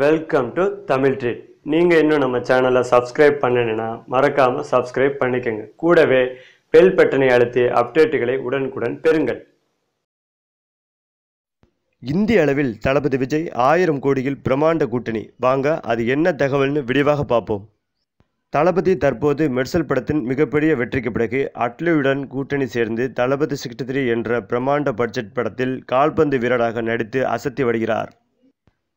Welcome to Tamil treat நீங்கள் இன்னும் நம்ம சேனலை சப்ஸ்கிரைப் பண்ணணுன்னா மறக்காமல் சப்ஸ்கிரைப் பண்ணிக்கோங்க. கூடவே பெல் பட்டனை அழுத்தி அப்டேட்டுகளை உடனுக்குடன் பெறுங்கள். இந்திய அளவில் தளபதி விஜய் ஆயிரம் கோடியில் பிரம்மாண்ட கூட்டணி. வாங்க அது என்ன தகவல்னு விரிவாக பார்ப்போம். தளபதி தற்போது மெர்சல் படத்தின் மிகப்பெரிய வெற்றிக்கு பிறகு அட்லியுடன் கூட்டணி சேர்ந்து தளபதி சிக்ஸ்டி த்ரீ என்ற பிரம்மாண்ட பட்ஜெட் படத்தில் கால்பந்து வீரராக நடித்து அசத்தி வருகிறார்.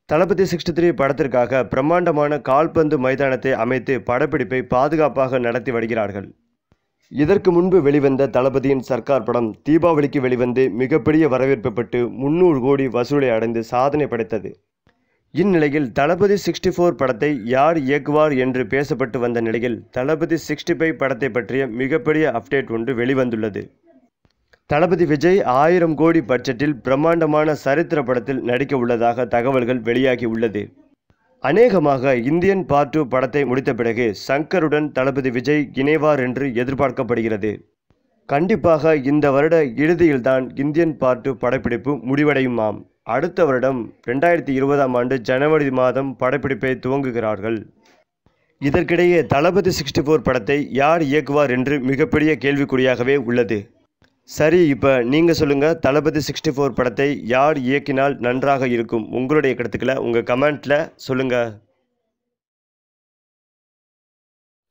தளபதி சிக்ஸ்டி த்ரீ படத்திற்காக பிரம்மாண்டமான கால்பந்து மைதானத்தை அமைத்து படப்பிடிப்பை பாதுகாப்பாக நடத்தி வருகிறார்கள். இதற்கு முன்பு வெளிவந்த தளபதியின் சர்க்கார் படம் தீபாவளிக்கு வெளிவந்து மிகப்பெரிய வரவேற்பு பெற்று முன்னூறு கோடி வசூலை அடைந்து சாதனை படைத்தது. இந்நிலையில் தளபதி சிக்ஸ்டி ஃபோர் படத்தை யார் இயக்குவார் என்று பேசப்பட்டு வந்த நிலையில் தளபதி சிக்ஸ்டி ஃபைவ் படத்தை பற்றிய மிகப்பெரிய அப்டேட் ஒன்று வெளிவந்துள்ளது. தளபதி விஜய் ஆயிரம் கோடி பட்ஜெட்டில் பிரம்மாண்டமான சரித்திர படத்தில் நடிக்க உள்ளதாக தகவல்கள் வெளியாகி உள்ளது. அநேகமாக இந்தியன் பார்ட் டூ படத்தை முடித்த பிறகு சங்கருடன் தளபதி விஜய் இணைவார் என்று எதிர்பார்க்கப்படுகிறது. கண்டிப்பாக இந்த வருட இறுதியில்தான் இந்தியன் பார்ட் டூ படப்பிடிப்பு முடிவடையுமாம். அடுத்த வருடம் ரெண்டாயிரத்தி இருபதாம் ஆண்டு ஜனவரி மாதம் படப்பிடிப்பை துவங்குகிறார்கள். இதற்கிடையே தளபதி சிக்ஸ்டி ஃபோர் படத்தை யார் இயக்குவார் என்று மிகப்பெரிய கேள்விக்குறியாகவே உள்ளது. சரி இப்போ நீங்கள் சொல்லுங்கள் தளபதி சிக்ஸ்டி ஃபோர் படத்தை யார் இயக்கினால் நன்றாக இருக்கும்? உங்களுடைய கருத்துக்களை உங்கள் கமெண்ட்டில் சொல்லுங்கள்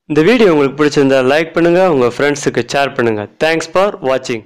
இந்த வீடியோ உங்களுக்கு பிடிச்சிருந்தா லைக் பண்ணுங்கள் உங்கள் ஃப்ரெண்ட்ஸுக்கு ஷேர் பண்ணுங்கள் தேங்க்ஸ் ஃபார் வாட்சிங்